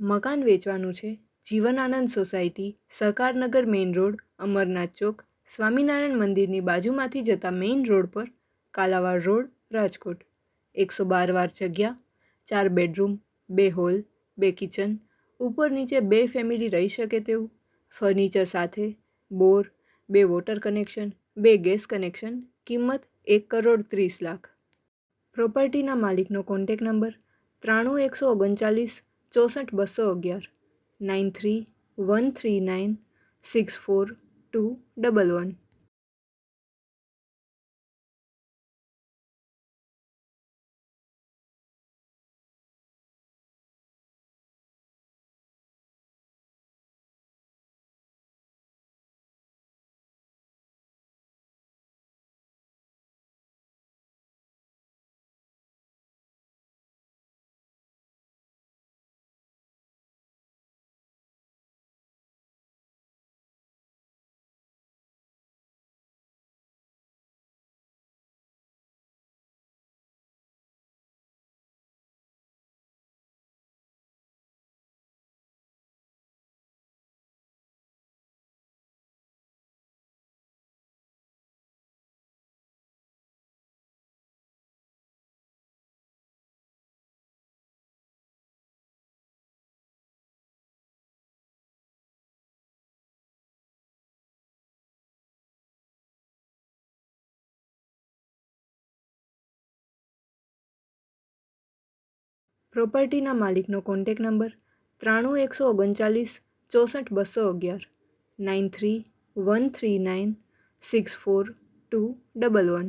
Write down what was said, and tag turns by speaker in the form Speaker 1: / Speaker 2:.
Speaker 1: મકાન વેચવાનું છે. Jeevan Anand society Sahakarnagar main road, Amarnath ચોક, સ્વામિનારાયણ મંદિરની બાજુમાંથી જતા મેઇન રોડ પર કાલાવાડ રોડ, રાજકોટ. એકસો બાર વાર જગ્યા, ચાર બેડરૂમ, બે હોલ, બે કિચન, ઉપર નીચે બે ફેમિલી રહી શકે તેવું. ફર્નિચર સાથે, બોર, બે વોટર કનેક્શન, બે ગેસ કનેક્શન, કિંમત એક કરોડ ત્રીસ લાખ. પ્રોપર્ટીના માલિકનો કોન્ટેક નંબર ત્રાણું એકસો ઓગણચાલીસ ચોસઠ બસો અગિયાર nine three one three nine six four two double one. પ્રોપર્ટીના માલિકનો કોન્ટેક નંબર ત્રાણું એકસો ઓગણચાલીસ ચોસઠ બસો અગિયાર nine three one three nine six four two double one.